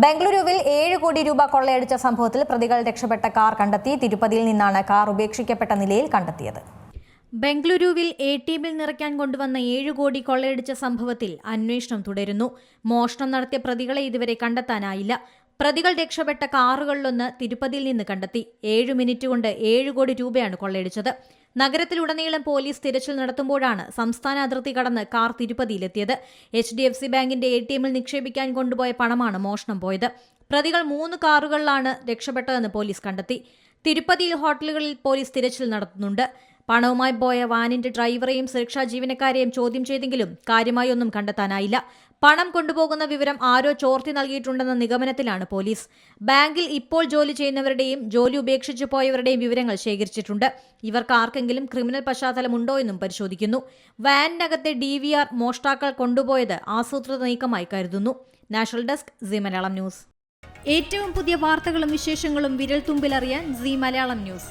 ബംഗളൂരുവിൽ ഏഴ് കോടി രൂപ കൊള്ളയടിച്ച സംഭവത്തിൽ പ്രതികൾ രക്ഷപ്പെട്ട കാർ കണ്ടെത്തി തിരുപ്പതിയിൽ നിന്നാണ് കാർ ഉപേക്ഷിക്കപ്പെട്ട നിലയിൽ കണ്ടെത്തിയത്. ബംഗളൂരുവിൽ എ ടി എമ്മിൽ നിറയ്ക്കാൻ കൊണ്ടുവന്ന ഏഴ് കോടി കൊള്ളയടിച്ച സംഭവത്തിൽ അന്വേഷണം തുടരുന്നു. മോഷണം നടത്തിയ പ്രതികളെ ഇതുവരെ കണ്ടെത്താനായില്ല. പ്രതികൾ രക്ഷപ്പെട്ട കാറുകളിലൊന്ന് തിരുപ്പതിയിൽ നിന്ന് കണ്ടെത്തി. ഏഴ് മിനിറ്റ് കൊണ്ട് ഏഴ് കോടി രൂപയാണ് കൊള്ളയടിച്ചത്. നഗരത്തിലുടനീളം പോലീസ് തിരച്ചിൽ നടത്തുമ്പോഴാണ് സംസ്ഥാന അതിർത്തി കടന്ന് കാർ തിരുപ്പതിയിലെത്തിയത്. എച്ച് ഡി എഫ് സി ബാങ്കിന്റെ എ ടി എമ്മിൽ നിക്ഷേപിക്കാൻ കൊണ്ടുപോയ പണമാണ് മോഷണം പോയത്. പ്രതികൾ മൂന്ന് കാറുകളിലാണ് രക്ഷപ്പെട്ടതെന്ന് പോലീസ് കണ്ടെത്തി. തിരുപ്പതിയിൽ ഹോട്ടലുകളിൽ പോലീസ് തിരച്ചിൽ നടത്തുന്നുണ്ട്. പണവുമായി പോയ വാനിന്റെ ഡ്രൈവറെയും സുരക്ഷാ ജീവനക്കാരെയും ചോദ്യം ചെയ്തെങ്കിലും കാര്യമായി ഒന്നും കണ്ടെത്താനായില്ല. പണം കൊണ്ടുപോകുന്ന വിവരം ആരോ ചോർത്തി നൽകിയിട്ടുണ്ടെന്ന നിഗമനത്തിലാണ് പോലീസ്. ബാങ്കിൽ ഇപ്പോൾ ജോലി ചെയ്യുന്നവരുടെയും ജോലി ഉപേക്ഷിച്ചു പോയവരുടെയും വിവരങ്ങൾ ശേഖരിച്ചിട്ടുണ്ട്. ഇവർക്ക് ആർക്കെങ്കിലും ക്രിമിനൽ പശ്ചാത്തലമുണ്ടോ എന്നും പരിശോധിക്കുന്നു. വാനിനകത്തെ ഡി വി ആർ മോഷ്ടാക്കൾ കൊണ്ടുപോയത് ആസൂത്രിത നീക്കമായി കരുതുന്നു. National desk C Malayalam news. ഏറ്റവും പുതിയ വാർത്തകളും വിശേഷങ്ങളും വിരൽ തുമ്പിലറിയാൻ സി മലയാളം ന്യൂസ്.